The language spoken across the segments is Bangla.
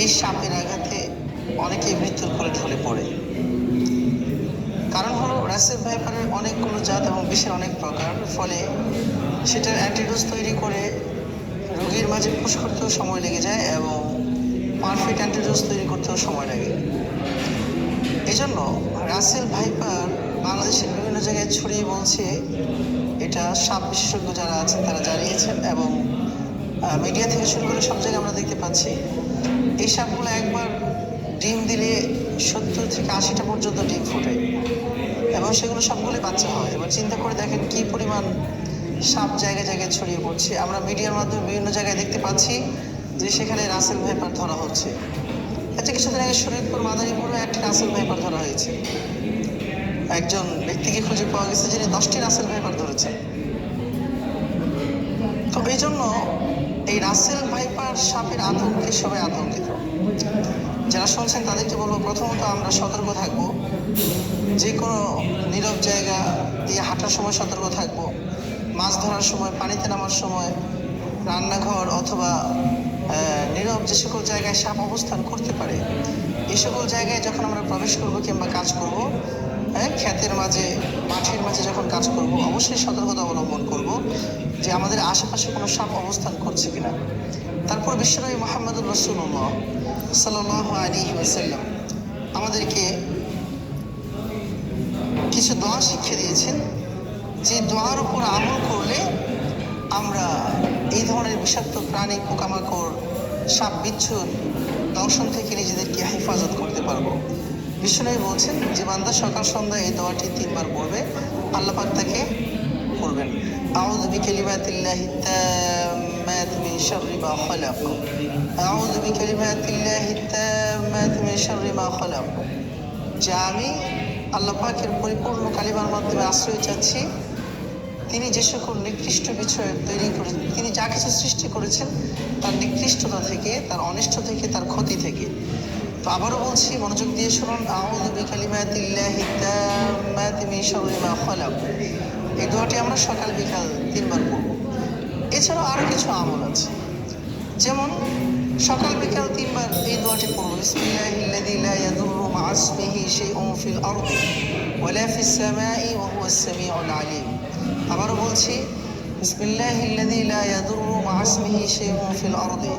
এই সাপের আঘাতে অনেকেই মৃত্যুর কোলে ঢলে পড়ে। কারণ হলো, রাসেল ভাইপারের অনেকগুলো জাত এবং বিষের অনেক প্রকার, ফলে সেটার অ্যান্টিডোজ তৈরি করে রোগীর মাঝে পুশ করতেও সময় লেগে যায় এবং পারফেক্ট অ্যান্টিডোজ তৈরি করতেও সময় লাগে। এই জন্য রাসেল ভাইপার বাংলাদেশের বিভিন্ন জায়গায় ছড়িয়ে বলছে, এটা সাপ বিশেষজ্ঞ যারা আছেন তারা জানিয়েছেন এবং মিডিয়া থেকে শুরু করে সব জায়গায় আমরা দেখতে পাচ্ছি। এই সাপগুলো একবার ডিম দিলে সত্তর থেকে আশিটা পর্যন্ত ডিম ফোটে। এবং সেগুলো সবগুলোই বাচ্চা হয়। এবার চিন্তা করে দেখেন কি পরিমাণ সাপ জায়গায় জায়গায় ছড়িয়ে পড়ছে। আমরা মিডিয়ার মাধ্যমে বিভিন্ন জায়গায় দেখতে পাচ্ছি যে সেখানে রাসেল ভাইপার ধরা হচ্ছে। আচ্ছা কিছুদিন আগে শরীরপুর মাদারীপুরে একটি রাসেল ভাইপার ধরা হয়েছে। একজন ব্যক্তিকে খুঁজে পাওয়া গেছে যিনি দশটি রাসেল ভাইপার ধরেছেন। তো এই জন্য এই রাসেল ভাইপার সাপের আতঙ্কে, সবাই আতঙ্কিত। যারা শুনছেন, তাদেরকে বলব, প্রথমত আমরা সতর্ক থাকব। যে কোনো নীরব জায়গা দিয়ে হাঁটার সময় সতর্ক থাকব। মাছ ধরার সময়, পানিতে নামার সময়, রান্নাঘর অথবা নীরব যে সকল জায়গায় সাপ অবস্থান করতে পারে এই সকল জায়গায় যখন আমরা প্রবেশ করব কিংবা কাজ করব হ্যাঁ ক্ষেতের মাঝে, মাঠের মাঝে যখন কাজ করব, অবশ্যই সতর্কতা অবলম্বন করব যে আমাদের আশেপাশে কোনো সাপ অবস্থান করছে কিনা। তারপর বিশ্বনবী মোহাম্মদুর রসুল্লাহ সাল্লাহ আলী ওসাল্লাম আমাদেরকে কিছু দোয়া শিখিয়ে দিয়েছেন। যে দোয়ার উপর আমল করলে আমরা এই ধরনের বিষাক্ত প্রাণী পোকামাকড়, সাপ বিচ্ছুর দংশন থেকে নিজেদেরকে হেফাজত করতে পারব। বিশ্বনবী বলছেন যে বান্দা সকাল সন্ধ্যা এই দোয়াটি তিনবার পড়বে, আল্লাহ পাক তাকে করবেন। আউযু বিকালিমাতিল্লাহি তাম্মাতি মিন শাররি মা খালাক আউযু বিকালিমাতিল্লাহি তাম্মাতি মিন শাররি মা খালাক যে আমি আল্লাহ পাকের পরিপূর্ণ কালিমার মাধ্যমে আশ্রয় চাচ্ছি। তিনি যে সকল নিকৃষ্ট বিষয় তৈরি করে তিনি যা কিছু সৃষ্টি করেছেন, তার নিকৃষ্টতা থেকে, তার অনিষ্ট থেকে, তার ক্ষতি থেকে। তো আবারও বলছি, মনোযোগ দিয়ে শুনুন। এই দোয়াটি আমরা সকাল বিকাল তিনবার পড়ব। এছাড়াও আরও কিছু আমল আছে। যেমন সকাল বিকাল তিনবার এই দোয়াটি সামিউল আলিম। আবারও বলছি বিসমিল্লাহিল্লাযী লা ইয়াদুররু মা'a ইসমিহি শাইউন ফিল আরদি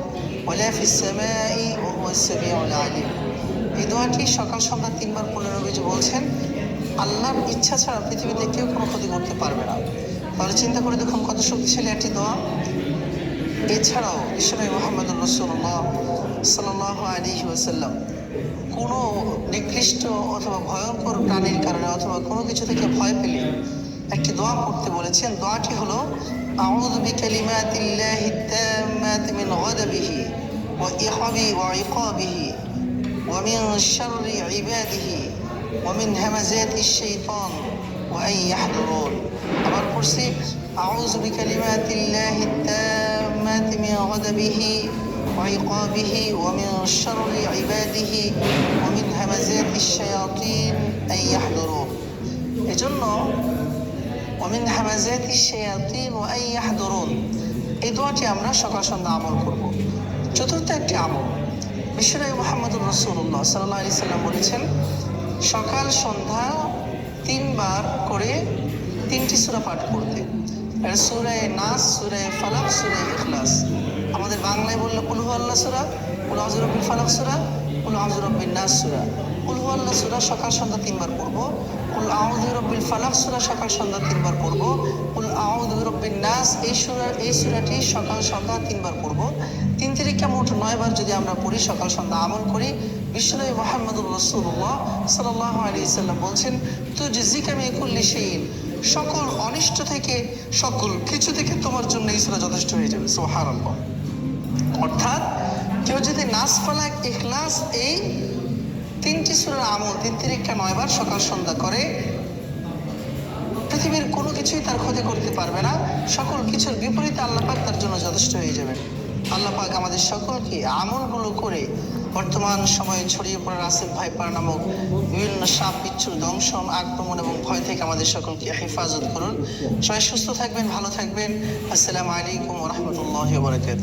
ওয়ালা ফিস সামাই ওয়া হুয়াস সামিউল আলিম। এই দোয়াটি সকাল সন্ধ্যা তিনবার নবীজি বলছেন, আল্লাহর ইচ্ছা ছাড়া পৃথিবীতে কেউ কোনো ক্ষতি করতে পারবে না। তাহলে চিন্তা করে দেখুন কত শক্তিশালী একটি দোয়া এছাড়াও বিশ্বনবী মোহাম্মদ রসুল্লাহ সাল্লাহ আলী ওসাল্লাম কোনো নিকৃষ্ট অথবা ভয়ঙ্কর প্রাণীর কারণে অথবা কোনো কিছু থেকে ভয় পেলে একটি দোয়া পড়তে বলেছেন দোয়াটি হলো আউযু বিকালিমাতিল্লাহি التامات من غضبه وإخبه وعقابه ومن شر عباده ومن همزات الشيطان وأن يحضرون আবার পড়ছি أعوذ بكلمات الله التامات من غضبه وعقابه ومن شر عباده ومن همزات الشياطين أن يحضرون এজন্য ومن همزات الشياطين وأن يحضرون এই দোয়াটি আমরা সকাল সন্ধ্যা আমল করব চতুর্থ একটি আমল বিশ্বনবী মোহাম্মদুর রসুল্লাহ সাল্লাহ আলি সাল্লাম বলেছেন সকাল সন্ধ্যা তিনবার করে তিনটি সূরা পাঠ করতে। সুরায় নাস সুরায় ফালাক সুরায় ইখলাস। আমাদের বাংলায় বললে কুলহু আল্লাহ সুরা, কুল আজরব্বিল ফালাক সুরা, কুল আজরব্বিল নাস সুরা। কুলহু আল্লাহ সুরা সকাল, সন্ধ্যা তিনবার পড়ব। কুল আউযু রব্বিল ফালাক সুরা সকাল, সন্ধ্যা তিনবার কুল নাস, এই সুরা, এই সুরাটি সকাল, সন্ধ্যা তিনবার পড়ব। তিন তিরিকা মোট নয়বার যদি আমরা পড়ি, সকাল, সন্ধ্যা আমল করি, বিশ্বনবী মোহাম্মদুর রসুল্লাহ সাল্লাহ আলী সাল্লাম বলছেন তু জিজিকামি কুল্লি সেইন সকল অনিষ্ট থেকে, সকল কিছু থেকে তোমার জন্য এই সুরা যথেষ্ট হয়ে যাবে সোহার অর্থাৎ কেউ যদি নাস ফালাক, ইখলাস, এই তিনটি সুরের আমল, তিন তিরিকা নয়বার সকাল সন্ধ্যা করে, পৃথিবীর কোনো কিছুই তার ক্ষতি করতে পারবে না, সকল কিছুর বিপরীতে আল্লাপাক তার জন্য যথেষ্ট হয়ে যাবে আল্লাপাক আমাদের সকলকে আমলগুলো করে বর্তমান সময়ে ছড়িয়ে পড়া রাসেল ভাইপার নামক বিভিন্ন সাপ বিচ্ছুর দংশন, আক্রমণ এবং ভয় থেকে আমাদের সকলকে হেফাজত করুন। সবাই সুস্থ থাকবেন, ভালো থাকবেন। আসসালামু আলাইকুম রহমতুল্লাহ বরকাত